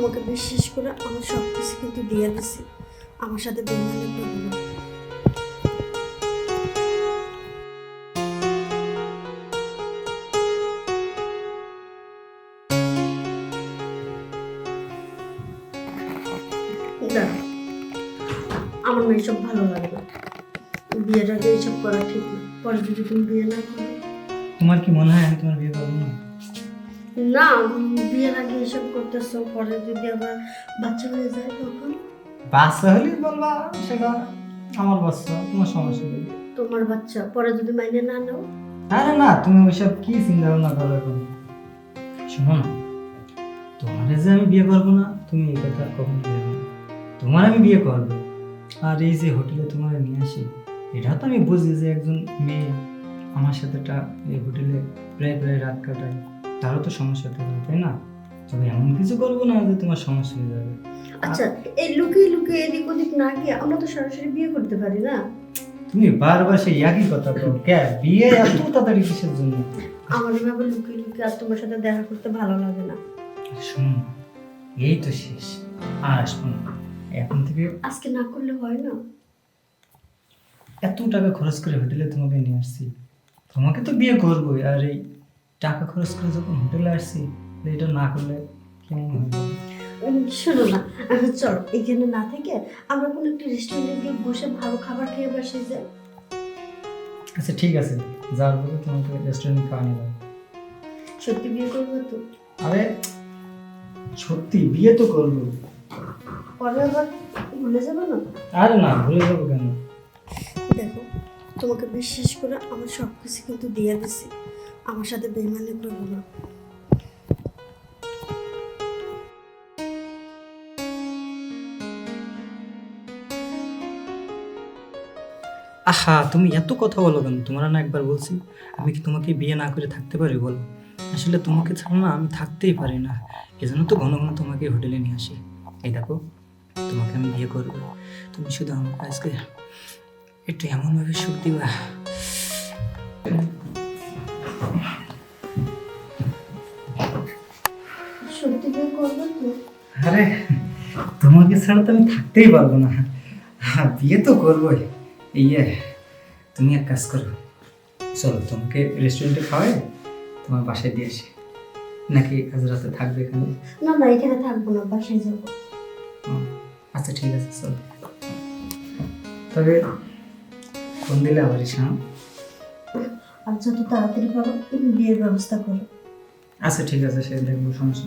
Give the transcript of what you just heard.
তোমাকে বিশ্বাস করে আমার সব কিছু কিন্তু দিয়ে দিছি। আমার সাথে আমার না এইসব ভালো লাগে আগে এইসব করা ঠিক না। পরে যদি তুমি বিয়ে না করো। তোমার কি মনে হয় আমি তোমার বিয়ে করব না? না বিয়ের আগে এসব করতেছো পরে যদি আবার বাচ্চা হয়ে যায় তখন? বাচ্চা বলবা সেটা আমার বাচ্চা তোমার সমস্যা নেই। তোমার বাচ্চা পরে যদি মাইনে না নাও? আরে না তুমি ওইসব কি চিন্তা ভাবনা করো এখন? শোনো না তোমারে যে আমি বিয়ে করব না তুমি এই কথা কখন ভেবে না তোমার আমি বিয়ে করব। আর এই যে হোটেলে তোমার নিয়ে আসি এটা তো আমি বুঝি যে একজন মেয়ে আমার সাথে এই হোটেলে প্রায় প্রায় রাত কাটায়। তারও তো সমস্যা থাকবে তাই না? তবে এমন কিছু করব না যে তোমার সমস্যা হয়ে যাবে। আচ্ছা এই লুকিয়ে লুকিয়ে এদিক ওদিক না গিয়ে আমরা তো সরাসরি বিয়ে করতে পারি না। তুমি বারবার সেই একই কথা কে বিয়ে এত তাড়াতাড়ি কিসের জন্য? আমার এভাবে লুকিয়ে লুকিয়ে আর তোমার সাথে দেখা করতে ভালো লাগে না। শোনো এই তো শেষ। আর আসব না। এখন থেকে আজকে না করলে হয় না। এত টাকা খরচ করে হোটেলে তোমাকে নিয়ে আসছি। তোমাকে তো বিয়ে করবোই আর এই টাকা খরচ করে যখন হোটেলে আসছি এটা না করলে কেমন হয় শোনো না আহ, চল এখানে না থেকে আমরা কোনো একটা রেস্টুরেন্টে গিয়ে বসে ভালো খাবার খেয়ে বসে যাই। আচ্ছা ঠিক আছে। পরে তোমাকে রেস্টুরেন্ট খাওয়া নিয়ে যাব। সত্যি বিয়ে করব তো? আরে সত্যি বিয়ে তো করব। পরে আবার ভুলে যাব না? আরে না ভুলে যাব কেন? দেখো তোমাকে বিশ্বাস করে আমার সব কিছু কিন্তু দিয়ে দিছি। আমার সাথে বেমানি করব না। আহা, তুমি এত কথা বলো কেন? তোমরা না একবার বলছি, আমি কি তোমাকে বিয়ে না করে থাকতে পারি বলো? আসলে তোমাকে ছাড়া না আমি থাকতেই পারি না। এজন্য তো ঘন ঘন তোমাকে হোটেলে নিয়ে আসি। এই দেখো, তোমাকে আমি বিয়ে করব। তুমি শুধু আমার কাছকে একটু এমনভাবে সুখ দিবা। সত্যি বিয়ে করব তো? আরে তোমাকে ছাড়া তো আমি থাকতেই পারব না। হ্যাঁ বিয়ে তো করবোই। ইয়ে তুমি এক কাজ করো। চলো তোমাকে রেস্টুরেন্টে খাওয়াই তোমার বাসায় দিয়ে আসি। নাকি আজ রাতে থাকবে এখানে? না না এখানে থাকব না বাসায় যাব। আচ্ছা ঠিক আছে চল। তবে ফোন দিলে আবার হ্যাঁ? আর যত তাড়াতাড়ি পারো তুমি বিয়ের ব্যবস্থা করো। আচ্ছা ঠিক আছে সে দেখব সমস্যা